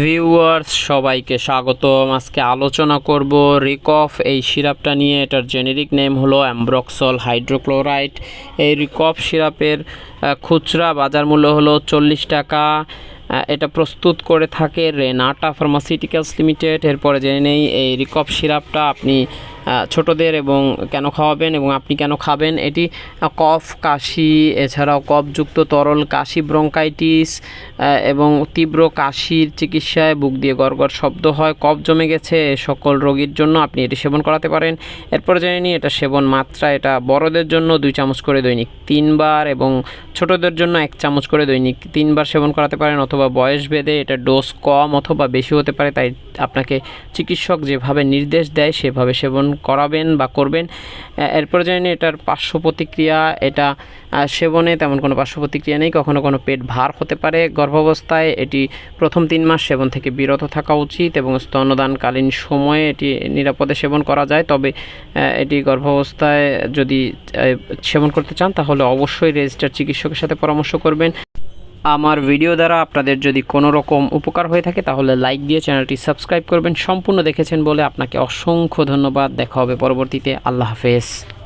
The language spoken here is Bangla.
ভিউয়ার্স সবাইকে স্বাগতম। আজকে আলোচনা করব রিকফ এই সিরাপটা নিয়ে। এটার জেনেরিক নেম হলো অ্যাম্ব্রক্সল হাইড্রোক্লোরাইড এই রিকফ সিরাপের খুচরা বাজার মূল্য হলো চল্লিশ টাকা। এটা প্রস্তুত করে থাকে রেনাটা ফার্মাসিউটিক্যালস লিমিটেড এরপরে জেনে নেই, এই রিকফ সিরাপটা আপনি ছোটদের এবং কেন খাওয়াবেন এবং আপনি কেন খাবেন? এটি কফ, কাশি, এছাড়াও কফযুক্ত তরল কাশি, ব্রঙ্কাইটিস এবং তীব্র কাশির চিকিৎসায় বুক দিয়ে গড়গড় শব্দ হয়। কফ জমে গেছে সকল রোগীর জন্য আপনি এটি সেবন করাতে পারেন। এরপর জেনে নিই, এটা সেবন মাত্রা, এটা বড়দের জন্য দুই চামচ করে দৈনিক তিনবার এবং ছোটদের জন্য এক চামচ করে দৈনিক তিনবার সেবন করাতে পারেন অথবা বয়স ভেদে এটা ডোজ কম অথবা বেশি হতে পারে, তাই আপনাকে চিকিৎসক যেভাবে নির্দেশ দেয় সেভাবে সেবন করাবেন বা করবেন। এরপর জেনে এটার পার্শ্ব প্রতিক্রিয়া, এটা সেবনে তেমন কোনো পার্শ্ব প্রতিক্রিয়া নেই, কখনো কোনো পেট ভার হতে পারে। গর্ভাবস্থায় এটি প্রথম তিন মাস সেবন থেকে বিরত থাকা উচিত এবং স্তন্যদানকালীন সময়ে এটি নিরাপদে সেবন করা যায়। তবে এটি গর্ভাবস্থায় যদি সেবন করতে চান তাহলে অবশ্যই রেজিস্টার চিকিৎসকের সাথে পরামর্শ করবেন। আমার ভিডিও দ্বারা আপনাদের যদি কোনো রকম উপকার হয়ে থাকে, তাহলে লাইক দিয়ে চ্যানেলটি সাবস্ক্রাইব করবেন। সম্পূর্ণ দেখেছেন বলে আপনাকে অসংখ্য ধন্যবাদ। দেখা হবে পরবর্তীতে। আল্লাহ হাফেজ।